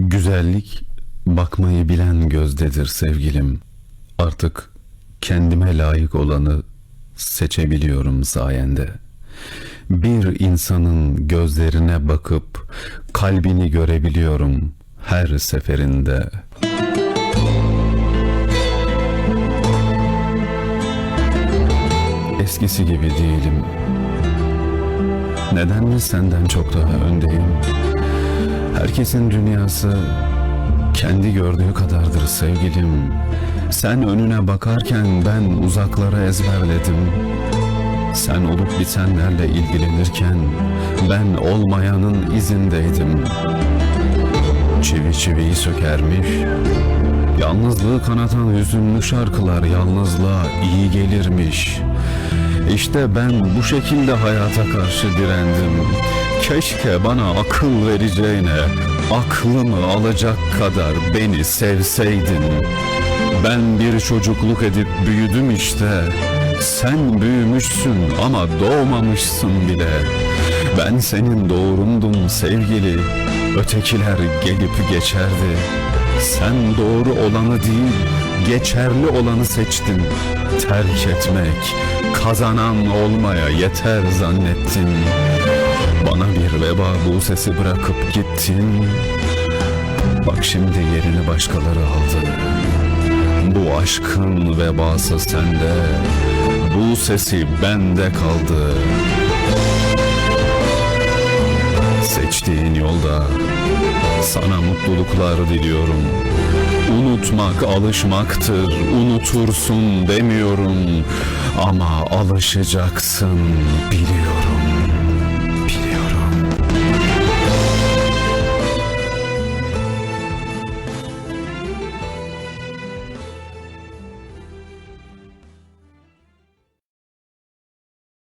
Güzellik bakmayı bilen gözdedir sevgilim. Artık kendime layık olanı seçebiliyorum sayende. Bir insanın gözlerine bakıp kalbini görebiliyorum her seferinde. Eskisi gibi değilim. Neden mi senden çok daha öndeyim? Herkesin dünyası kendi gördüğü kadardır sevgilim. Sen önüne bakarken ben uzaklara ezberledim. Sen olup bitenlerle ilgilenirken ben olmayanın izindeydim. Çivi çiviyi sökermiş. Yalnızlığı kanatan hüzünlü şarkılar yalnızlığa iyi gelirmiş. İşte ben bu şekilde hayata karşı direndim. Keşke bana akıl vereceğine aklımı alacak kadar beni sevseydin. Ben bir çocukluk edip büyüdüm işte. Sen büyümüşsün ama doğmamışsın bile. Ben senin doğrundum sevgili. Ötekiler gelip geçerdi. Sen doğru olanı değil, geçerli olanı seçtin. Terk etmek, kazanan olmaya yeter zannettin. Bana bir veba bu sesi bırakıp gittin. Bak şimdi yerini başkaları aldı. Bu aşkın vebası sende, bu sesi bende kaldı. Seçtiğin yolda sana mutluluklar diliyorum. Unutmak alışmaktır, unutursun demiyorum ama alışacaksın biliyorum.